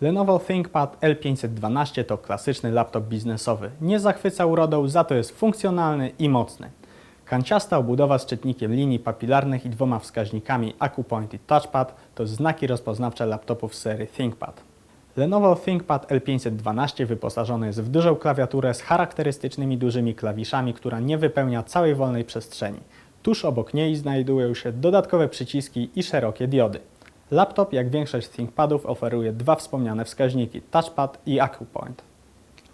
Lenovo ThinkPad L512 to klasyczny laptop biznesowy. Nie zachwyca urodą, za to jest funkcjonalny i mocny. Kanciasta obudowa z czytnikiem linii papilarnych i dwoma wskaźnikami AcuPoint i Touchpad to znaki rozpoznawcze laptopów serii ThinkPad. Lenovo ThinkPad L512 wyposażony jest w dużą klawiaturę z charakterystycznymi dużymi klawiszami, która nie wypełnia całej wolnej przestrzeni. Tuż obok niej znajdują się dodatkowe przyciski i szerokie diody. Laptop, jak większość ThinkPadów, oferuje dwa wspomniane wskaźniki Touchpad i AcuPoint.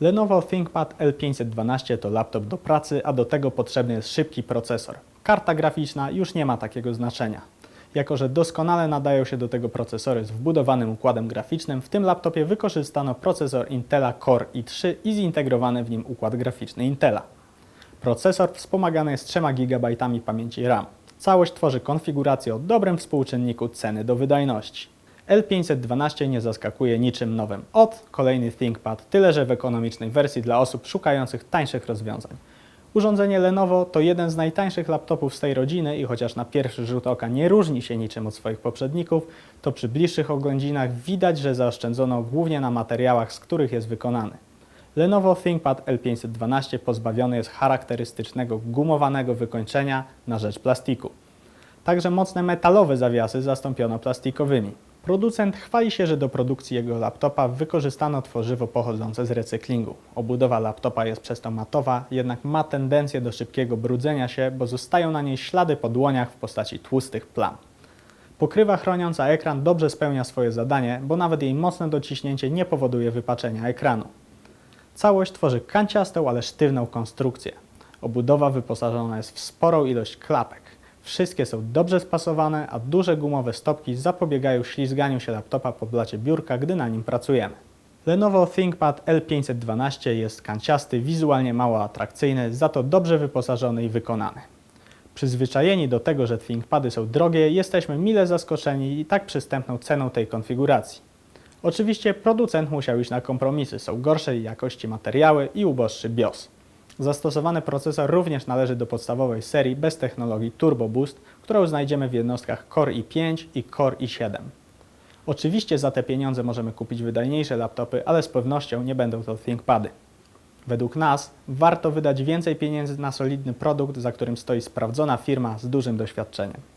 Lenovo ThinkPad L512 to laptop do pracy, a do tego potrzebny jest szybki procesor. Karta graficzna już nie ma takiego znaczenia. Jako, że doskonale nadają się do tego procesory z wbudowanym układem graficznym, w tym laptopie wykorzystano procesor Intela Core i3 i zintegrowany w nim układ graficzny Intela. Procesor wspomagany jest 3 GB pamięci RAM. Całość tworzy konfigurację o dobrym współczynniku ceny do wydajności. L512 nie zaskakuje niczym nowym. Od kolejny ThinkPad, tyle że w ekonomicznej wersji dla osób szukających tańszych rozwiązań. Urządzenie Lenovo to jeden z najtańszych laptopów z tej rodziny i chociaż na pierwszy rzut oka nie różni się niczym od swoich poprzedników, to przy bliższych oględzinach widać, że zaoszczędzono głównie na materiałach, z których jest wykonany. Lenovo ThinkPad L512 pozbawiony jest charakterystycznego gumowanego wykończenia na rzecz plastiku. Także mocne metalowe zawiasy zastąpiono plastikowymi. Producent chwali się, że do produkcji jego laptopa wykorzystano tworzywo pochodzące z recyklingu. Obudowa laptopa jest przez to matowa, jednak ma tendencję do szybkiego brudzenia się, bo zostają na niej ślady po dłoniach w postaci tłustych plam. Pokrywa chroniąca ekran dobrze spełnia swoje zadanie, bo nawet jej mocne dociśnięcie nie powoduje wypaczenia ekranu. Całość tworzy kanciastą, ale sztywną konstrukcję. Obudowa wyposażona jest w sporą ilość klapek. Wszystkie są dobrze spasowane, a duże gumowe stopki zapobiegają ślizganiu się laptopa po blacie biurka, gdy na nim pracujemy. Lenovo ThinkPad L512 jest kanciasty, wizualnie mało atrakcyjny, za to dobrze wyposażony i wykonany. Przyzwyczajeni do tego, że ThinkPady są drogie, jesteśmy mile zaskoczeni i tak przystępną ceną tej konfiguracji. Oczywiście producent musiał iść na kompromisy, są gorszej jakości materiały i uboższy BIOS. Zastosowany procesor również należy do podstawowej serii bez technologii Turbo Boost, którą znajdziemy w jednostkach Core i5 i Core i7. Oczywiście za te pieniądze możemy kupić wydajniejsze laptopy, ale z pewnością nie będą to ThinkPady. Według nas warto wydać więcej pieniędzy na solidny produkt, za którym stoi sprawdzona firma z dużym doświadczeniem.